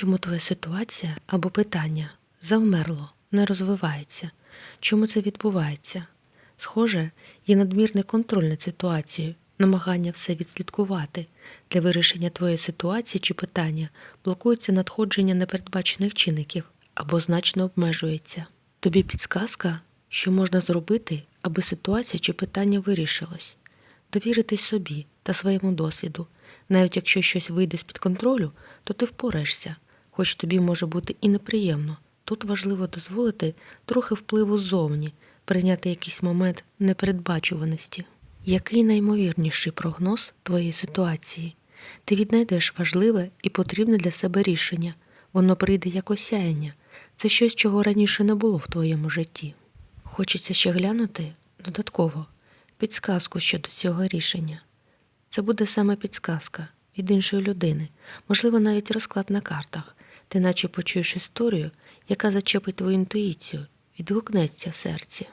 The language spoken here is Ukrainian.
Чому твоя ситуація або питання завмерло, не розвивається? Чому це відбувається? Схоже, є надмірний контроль над ситуацією, намагання все відслідкувати. Для вирішення твоєї ситуації чи питання блокується надходження непередбачених чинників або значно обмежується. Тобі підсказка, що можна зробити, аби ситуація чи питання вирішилось. Довіритись собі та своєму досвіду. Навіть якщо щось вийде з-під контролю, то ти впораєшся, хоч тобі може бути і неприємно. Тут важливо дозволити трохи впливу ззовні, прийняти якийсь момент непередбачуваності. Який наймовірніший прогноз твоєї ситуації? Ти віднайдеш важливе і потрібне для себе рішення. Воно прийде як осяяння. Це щось, чого раніше не було в твоєму житті. Хочеться ще глянути додатково підсказку щодо цього рішення. Це буде саме підсказка від іншої людини, можливо, навіть розклад на картах. Ти наче почуєш історію, яка зачепить твою інтуїцію, відгукнеться в серці.